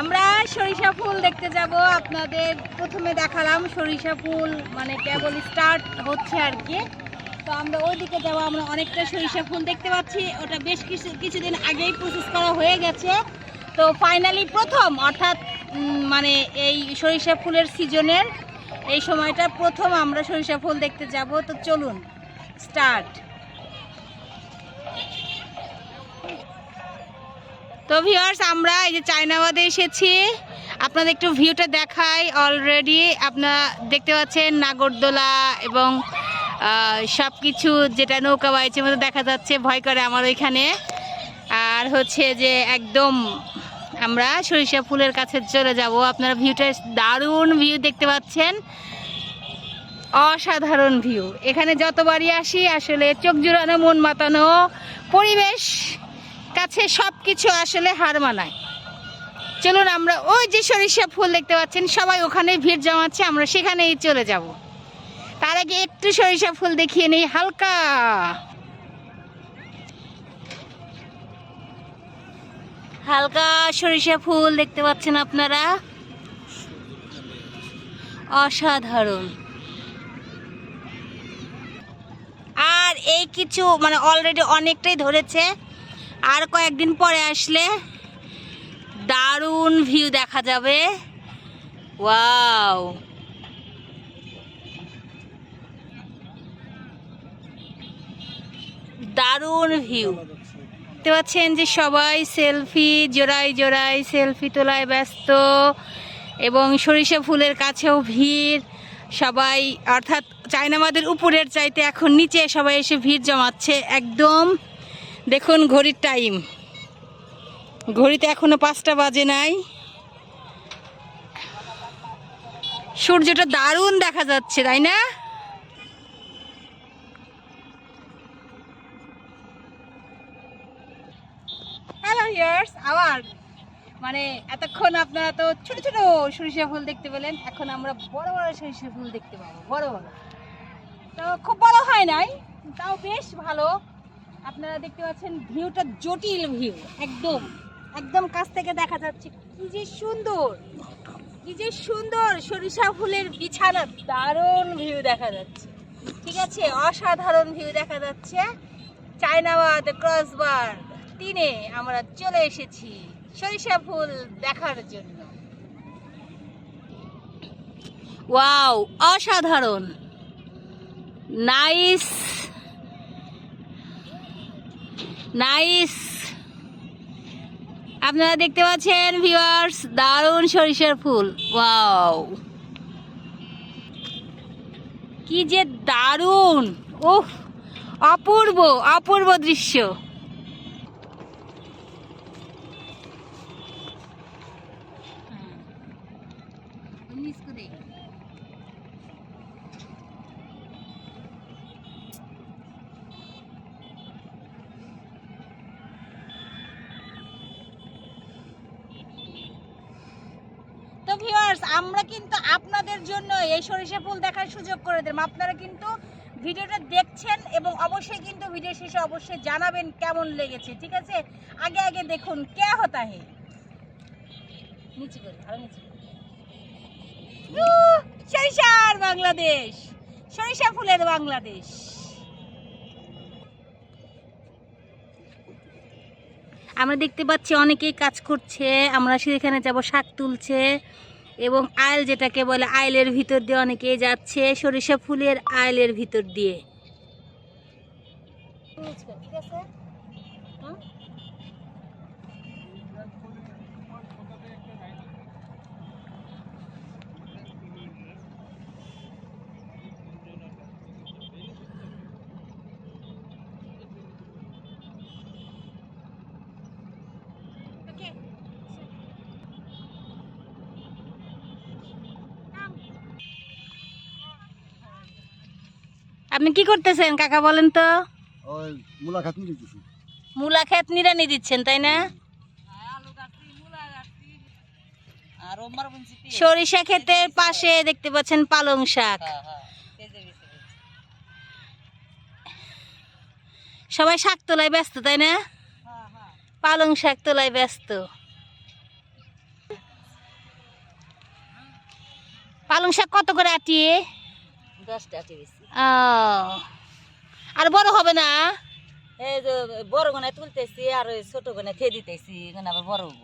আমরা সরিষা ফুল দেখতে যাব। আপনাদের প্রথমে দেখালাম সরিষা ফুল মানে কেবল স্টার্ট হচ্ছে আর কি। তো আমরা ওইদিকে যাব, আমরা অনেকটা সরিষা ফুল দেখতে পাচ্ছি। ওটা বেশ কিছু, কিছুদিন আগেই প্রসেস করা হয়ে গেছে। তো ফাইনালি প্রথম, অর্থাৎ মানে এই সরিষা ফুলের সিজনের এই সময়টা প্রথম আমরা সরিষা ফুল দেখতে যাব। তো চলুন স্টার্ট তো ভিউয়ার্স আমরা এই যে চায়নাবাদে এসেছি। আপনাদের একটু ভিউটা দেখাই। অলরেডি আপনারা দেখতে পাচ্ছেন নাগরদোলা এবং সব কিছু যেটা নৌকা বাইচের মতো দেখা যাচ্ছে, ভয় করে আমার ওইখানে। আর হচ্ছে যে একদম আমরা সরিষা ফুলের কাছে চলে যাব। আপনারা ভিউটা দারুণ ভিউ দেখতে পাচ্ছেন। অসাধারণ ভিউ এখানে যতবারই আসি, আসলে চোখ জুড়ানো, মন মাতানো পরিবেশ কাছে সব কিছু আসলে হার মানায়। চলুন আমরা ওই যে সরিষা ফুল দেখতে পাচ্ছেন, সবাই ওখানে ভিড় জমাচ্ছে, আমরা সেখানেই চলে যাব। তার আগে একটু সরিষা ফুল দেখিয়ে নেই, হালকা। হালকা সরিষা ফুল দেখতে পাচ্ছেন আপনারা? অসাধারণ। আর এই কিছু মানে অলরেডি অনেকটাই ধরেছে। আর কয়েকদিন পরে আসলে দারুণ ভিউ দেখা যাবে। ওয়াও। দারুণ ভিউ। দেখতে পাচ্ছেন যে সবাই সেলফি জোড়াই জোড়াই সেলফি তোলায় ব্যস্ত এবং সরিষা ফুলের কাছেও ভিড়। সবাই অর্থাৎ চায়নামাদের উপরের চাইতে এখন নিচে সবাই এসে ভিড় জমাচ্ছে একদম। দেখুন ঘড়ির টাইম। ঘড়িতে এখনও পাঁচটা বাজে নাই। সূর্যটা দারুণ দেখা যাচ্ছে, তাই না? হ্যালো ইয়ার্স আবার। মানে এতক্ষণ আপনারা তো ছোট ছোট সরিষা ফুল দেখতে পেলেন, এখন আমরা বড় বড় সরিষা ফুল দেখতে পাবো, বড় বড়। তো খুব বড় হয় নাই, তাও বেশ ভালো। আপনারা দেখতে পাচ্ছেন ভিউটা জটিল ভিউ, একদম। একদম কাছ থেকে দেখা যাচ্ছে। কি যে সুন্দর, কি যে সুন্দর সরিষা ফুলের বিছানা, দারুণ ভিউ দেখা যাচ্ছে। ঠিক আছে, অসাধারণ ভিউ দেখা যাচ্ছে। চায়নাবাদ, ক্রসবার তিনে আমরা চলে এসেছি সরিষা ফুল দেখার জন্য। ওয়াও, অসাধারণ। নাইস। নাইস আপনারা দেখতে পাচ্ছেন ভিউয়ার্স দারুণ সরিষার ফুল। ওয়াও কি যে দারুণ। ওহ অপূর্ব অপূর্ব দৃশ্য তো ভিউয়ার্স আমরা কিন্তু আপনাদের জন্য এই সরিষা ফুল দেখার সুযোগ করে দিলাম। আপনারা কিন্তু ভিডিওটা দেখছেন এবং অবশ্যই কিন্তু ভিডিও শেষে অবশ্যই জানাবেন কেমন লেগেছে, ঠিক আছে? আগে আগে দেখুন, কে হতা হে নিচে করে আরও নিচে সরিষার বাংলাদেশ, সরিষা ফুলের বাংলাদেশ। আমরা দেখতে পাচ্ছি অনেকেই কাজ করছে, আমরা সেখানে যাব শাক তুলছে। এবং আইল যেটাকে বলে আইলের ভিতর দিয়ে অনেকেই যাচ্ছে সরিষা ফুলের আইলের ভিতর দিয়ে। আপনি কি করতেছেন কাকা বলেন তো? ওই নিয়ে মূলা ক্ষেত নিরানি দিচ্ছেন তাই না? সরিষা ক্ষেতের পাশে দেখতে পাচ্ছেন পালং শাক। সবাই শাক তোলায় ব্যস্ত তাই না? পালং শাক তোলায় ব্যস্ত। পালং শাক কত করে আটি দশটা টিভিছি আর বড় হবে না? এই যে বড় গোনায় তুলতেছি আর ছোট গোনায় খেয়ে দিতেছি এখানে আবার বড় হব।